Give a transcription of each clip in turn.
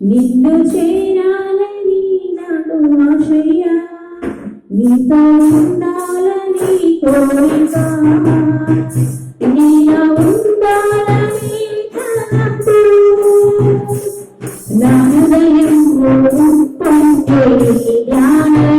నిన్ను చేరాలని నాడు ఆశయ్యా నీతో ఉండాలని కోరిక. నీలా ఉండాలని నా హృదయం నా హృదయం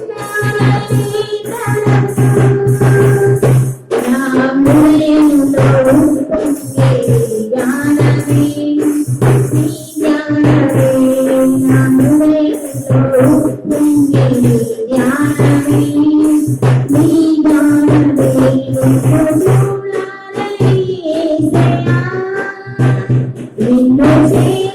Thank you.